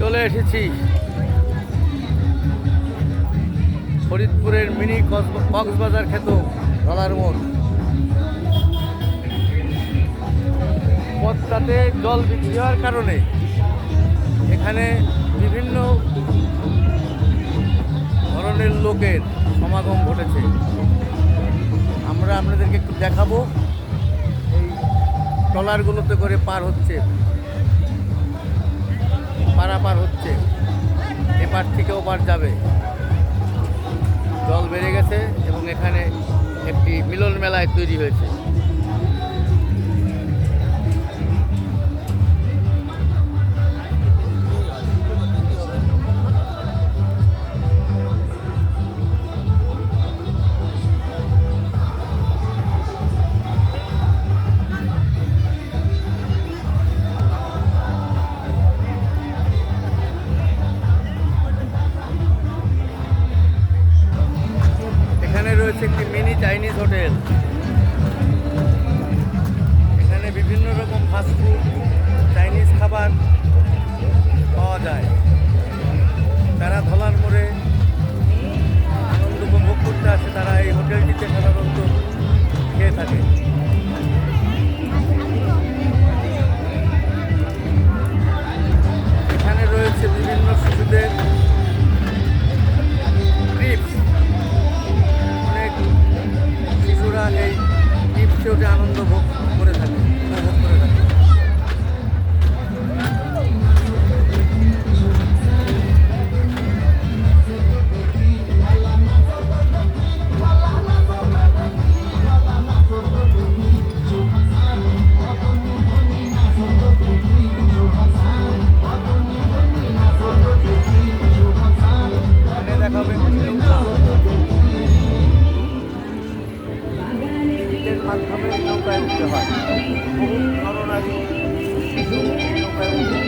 চলে এসেছি। ফরিদপুরের মিনি কক্স- কক্সবাজার খেত ডলার মোড়। পথটাতে জল বৃদ্ধি হওয়ার কারণে এখানে বিভিন্ন ধরনের লোকের সমাগম ঘটেছে। আমরা আপনাদেরকে একটু দেখাবো। এই ট্রলারগুলোতে করে পার হচ্ছে। পারাপার হচ্ছে, এপার থেকে ওপার যাবে। জল বেড়ে গেছে এবং এখানে একটি মিলন মেলায় তৈরি হয়েছে। রয়েছে একটি মিনি চাইনিজ হোটেল। মাধ্যমে নৌকায় উঠতে হয়। বহু ধরনের নৌকায় উঠে